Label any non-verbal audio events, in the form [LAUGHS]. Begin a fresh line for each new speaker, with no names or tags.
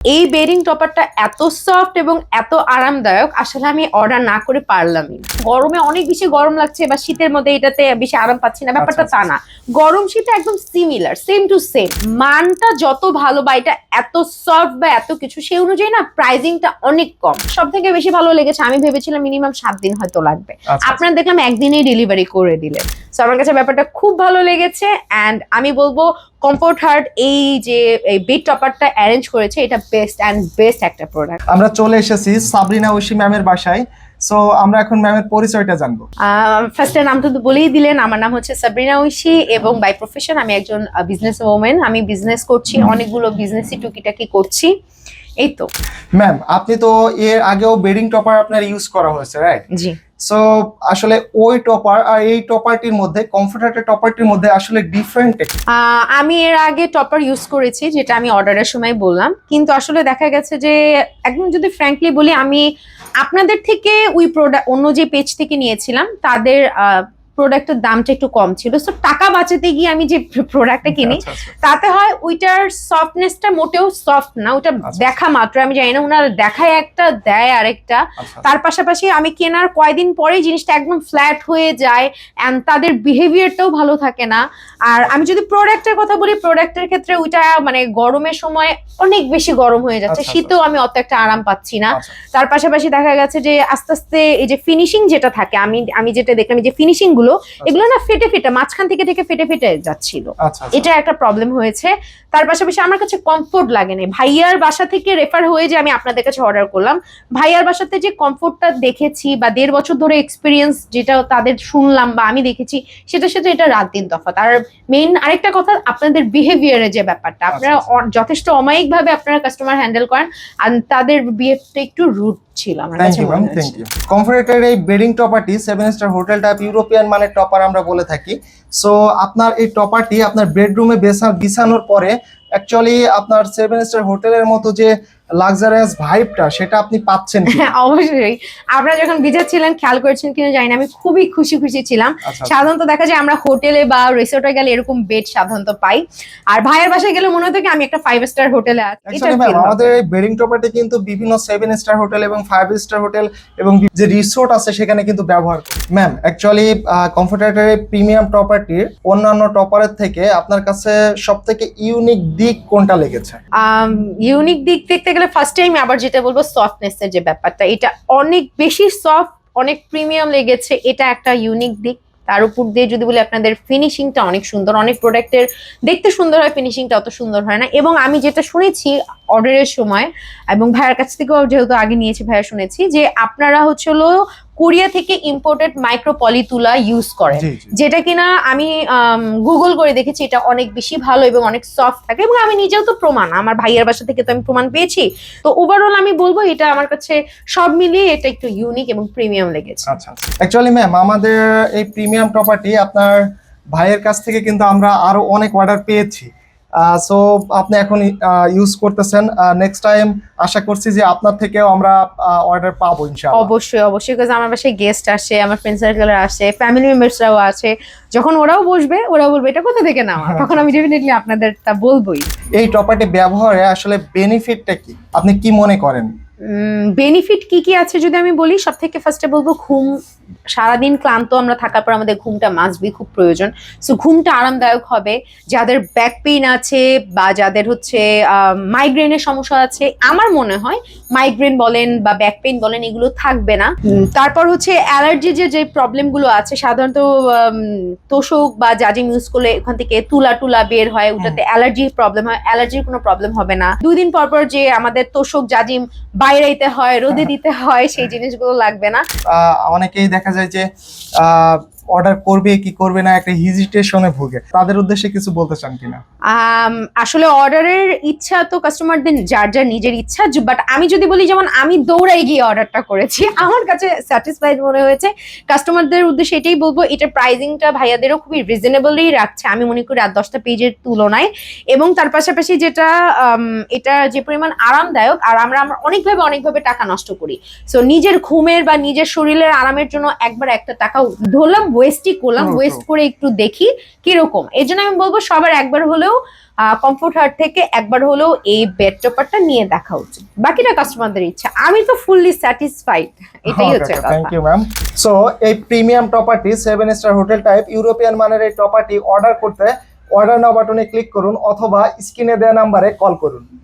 এই বেরিং টপারটা এত সফট এবং এত আরামদায়ক আসলে আমি অর্ডার না করে পারলামই গরমে অনেক বেশি গরম লাগছে বা শীতের মধ্যে এটাতে বেশি আরাম পাচ্ছি না ব্যাপারটা
আচ্ছা,
তা না। গরম শীতে একদম সিমিলার সেম টু সেম মানটা যত ভালো বা এটা এত সফট বা এত কিছু সেই অনুযায়ী না প্রাইজিংটা অনেক কম। সব থেকে বেশি ভালো লেগেছে আমি ভেবেছিলাম মিনিমাম সাত দিন হয়তো লাগবে।
আচ্ছা,
আপনার দেখলাম একদিনেই ডেলিভারি করে দিলেন। আমার কাছে ব্যাপারটা খুব ভালো লেগেছে অ্যান্ড আমি বলব কমফোর্ট হার্ট এই যে এই বেড টপারটা অ্যারেঞ্জ করেছে এটা বেস্ট অ্যান্ড বেস্ট একটা প্রোডাক্ট
আমরা চলে এসেছি সাবরিনা ঐশী ম্যামের বাসায়। সো আমরা এখন ম্যামের পরিচয়টা জানব।
ফার্স্টের নামটা তো বলেই দিলেন আমার নাম হচ্ছে সাবরিনা ঐশী এবং বাই প্রফেশন আমি একজন বিজনেস ওমেন আমি বিজনেস করছি অনেকগুলো বিজনেসই টুকিটাকি করছি। এই তো।
ম্যাম আপনি তো এর আগেও বেডিং টপার আপনার ইউজ করা হয়েছে রাইট
জি।
সো আসলে ওই টপার আর এই টপারটির মধ্যে কমফোর্টারের টপারটির মধ্যে আসলে ডিফারেন্ট
আমি এর আগে টপার ইউজ করেছি, যেটা আমি অর্ডারের সময় বললাম। কিন্তু আসলে দেখা গেছে যে, একদম যদি ফ্র্যাঙ্কলি বলি, আমি আপনাদের থেকে ওই প্রোডাক্ট অন্য যে পেজ থেকে নিয়েছিলাম, তাদের প্রোডাক্টের দামটা একটু কম ছিল সো টাকা বাঁচাতে গিয়ে আমি যে প্রোডাক্টটা কিনি
আচ্ছা, আচ্ছা।
তাতে হয় ওইটার সফটনেসটা মোটেও সফট না ওটা
আচ্ছা।
দেখা মাত্র আমি জানি না ওনারা দেখায় একটা দেয় আরেকটা
আচ্ছা,
তার পাশাপাশি আমি কেনার কয়দিন পরেই জিনিসটা একদম ফ্ল্যাট হয়ে যায় অ্যান্ড তাদের বিহেভিয়ারটাও ভালো থাকে না আর আমি যদি প্রোডাক্টের কথা বলি প্রোডাক্টের ক্ষেত্রে ওইটা মানে গরমের সময় অনেক বেশি গরম হয়ে যাচ্ছে
আচ্ছা,
শীতেও আমি অত একটা আরাম পাচ্ছি না
আচ্ছা।
তার পাশাপাশি দেখা গেছে যে আস্তে আস্তে এই যে ফিনিশিং যেটা থাকে আমি আমি যেটা দেখলাম এই যে ফিনিশিংগুলো এগুলো না ফেটে ফেটে মাঝখান থেকে থেকে ফেটে ফেটে যাচ্ছিল।
আচ্ছা আচ্ছা।
এটা একটা প্রবলেম হয়েছে। তার পাশাপাশি আমার কাছে কমফোর্ট লাগেনি ভাইয়ার বাসা থেকে রেফার হয়ে যে আমি আপনাদের কাছে অর্ডার করলাম ভাইয়ার বাসাতে যে কমফোর্টটা দেখেছি বা দেড় বছর ধরে এক্সপিরিয়েন্স যেটা তাদের শুনলাম বা আমি দেখেছি সেটার সাথে এটা রাত দিন তফাৎ। আর মেইন আরেকটা কথা আপনাদের বিহেভিয়ারের যে ব্যাপারটা আপনারা
আচ্ছা।
যথেষ্ট অমায়িক ভাবে আপনারা কাস্টমার হ্যান্ডেল করেন আর তাদের বিহেভটা একটু রুট ছিল আমার কাছে মনে
থ্যাংক ইউ কমফোর্টের এই bedding টপারটি seven star hotel type European মানের টপার আমরা বলে থাকি। সো আপনার এই টপারটি আপনার বেডরুমে বিছানোর পরে অ্যাকচুয়ালি আপনার সেভেন স্টার হোটেলের মতো যে লাক্সারিয়াস ভাইবটা সেটা আপনি পাচ্ছেন কি?
হ্যাঁ অবশ্যই। আপনারা যখন ভিজাচ্ছিলেন খেয়াল করেছেন কিনা জানি না আমি খুবই খুশি খুশি ছিলাম।
আচ্ছা
সাধারণত দেখা যায় আমরা হোটেলে বা রিসোর্টে গেলে এরকম বেড সাধারণত পাই। আর ভাইয়ের বাসায় গেলে মনে হতো কি আমি একটা ফাইভ স্টার হোটেলে আছি।
আমাদের এই বেডিং টপারটি কিন্তু বিভিন্ন সেভেন স্টার হোটেল এবং ফাইভ স্টার হোটেল এবং যে রিসোর্ট আছে সেখানে কিন্তু ব্যবহার ম্যাম অ্যাকচুয়ালি কমফোর্টের প্রিমিয়াম টপারটির অন্যান্য টপারের থেকে আপনার কাছে সব থেকে ইউনিক দিক কোনটা লেগেছে?
ইউনিক দিক দেখতে গেলে ফার্স্ট টাইম আবার যেটা বলব সফটনেসের যে ব্যাপারটা, এটা অনেক বেশি সফট অনেক প্রিমিয়াম লেগেছে, এটা একটা ইউনিক দিক। তার উপর দিয়ে যদি বলি আপনাদের ফিনিশিংটা অনেক সুন্দর, অনেক প্রোডাক্টের দেখতে সুন্দর হয় ফিনিশিংটা অত সুন্দর হয় না। এবং আমি যেটা শুনেছি অর্ডারের সময়, এবং ভাইয়ের কাছ থেকেও যেহেতু আগে নিয়েছি, ভাইয়া শুনেছি যে আপনারা হচ্ছে হলো কোরিয়া থেকে ইম্পোর্টেড মাইক্রো পলিতুলা ইউজ করেন।
জি
যেটা কিনা আমি গুগল করে দেখেছি এটা অনেক বেশি ভালো এবং অনেক সফট থাকে এবং আমি নিজেও তো প্রমাণ আমার ভাইয়ের বাসা থেকে তো আমি প্রমাণ পেয়েছি। তো ওভারঅল আমি বলব এটা আমার কাছে সব মিলিয়ে এটা একটু ইউনিক এবং প্রিমিয়াম লেগেছে।
আচ্ছা অ্যাকচুয়ালি ম্যাম আমাদের এই প্রিমিয়াম প্রপার্টি আপনার ভাইয়ের কাছ থেকে কিন্তু আমরা আরও অনেক অর্ডার পেয়েছি। সো আপনি এখন ইউজ করতেছেন। নেক্সট টাইম আশা করছি যে আপনার থেকেও আমরা অর্ডার পাবো ইনশাআল্লাহ।
অবশ্যই অবশ্যই কাজ আমার বাসায় গেস্ট আসে আমার ফ্রেন্ড সার্কেল আসে ফ্যামিলি মেম্বার্সরাও আছে। যখন ওরাও বসবে ওরা বলবে এটা কোথা থেকে নেওয়া তখন আমি ডেফিনেটলি আপনাদের তা বলবোই।
এই টপারটি ব্যবহারে আসলে বেনিফিটটা কি? আপনি কি মনে করেন?
বেনিফিট কি কি আছে যদি আমি বলি সব থেকে ফার্স্টে বলব ঘুম সারাদিন ক্লান্ত আমরা থাকার পর আমাদের ঘুমটা মাসবি খুব প্রয়োজন। সো ঘুমটা আরামদায়ক হবে। যাদের ব্যাক পেইন আছে বা যাদের হচ্ছে মাইগ্রেনের সমস্যা আছে আমার মনে হয় মাইগ্রেন বলেন বা ব্যাক পেইন বলেন এগুলো থাকবে না। তারপর হচ্ছে অ্যালার্জি যে যে প্রবলেমগুলো আছে সাধারণত তোষক বা জাজিম ইউজ করলে ওখান থেকে তুলা টুলা বের হয় ওটাতে অ্যালার্জি প্রবলেম হয়। অ্যালার্জির কোনো প্রবলেম হবে না। দুই দিন পর পর যে আমাদের তোষক জাজিম বাইরেতে হয় রোদে দিতে হয় সেই জিনিসগুলো লাগবে না।
অনেকেই দেখা যায় যে অর্ডার করবে কি করবে না, একটা হিজিটেশনে ভুগে। তাদের উদ্দেশ্যে কিছু বলতে চান কিনা?
আসলে অর্ডারের ইচ্ছা তো কাস্টমারদের যার যার নিজের ইচ্ছা বাট আমি যদি বলি যেমন আমি দৌড়াই গিয়ে অর্ডারটা করেছি [LAUGHS] আমার কাছে স্যাটিসফাইড মনে হয়েছে। কাস্টমারদের উদ্দেশ্যে এটাই বলব এটার প্রাইজিংটা ভাইয়াদেরও খুবই রিজনেবলই রাখছে। আমি মনে করি আর দশটা পেজের তুলনায়। এবং তার পাশাপাশি যেটা এটা যে পরিমাণ আরামদায়ক আর আমরা আমরা অনেকভাবে অনেকভাবে টাকা নষ্ট করি। সো নিজের ঘুমের বা নিজের শরীরের আরামের জন্য একবার একটা টাকা ধরলাম ওয়েস্টই করলাম ওয়েস্ট করে একটু দেখি কীরকম। এই জন্য আমি বলব সবার একবার হলেও কমফোর্ট হার্ট থেকে একবার হলেও এই বেড টপারটা নিয়ে দেখা উচিত। বাকিটা কাস্টমারদের ইচ্ছা। আমি তো ফুললি স্যাটিসফাইড এটাই হচ্ছে কথা।
থ্যাংক ইউ ম্যাম সো এই premium টপারটি seven star hotel type European মানের এই টপারটি অর্ডার করতে অর্ডার নাও বাটনে ক্লিক করুন অথবা স্ক্রিনে দেওয়া নাম্বারে কল করুন।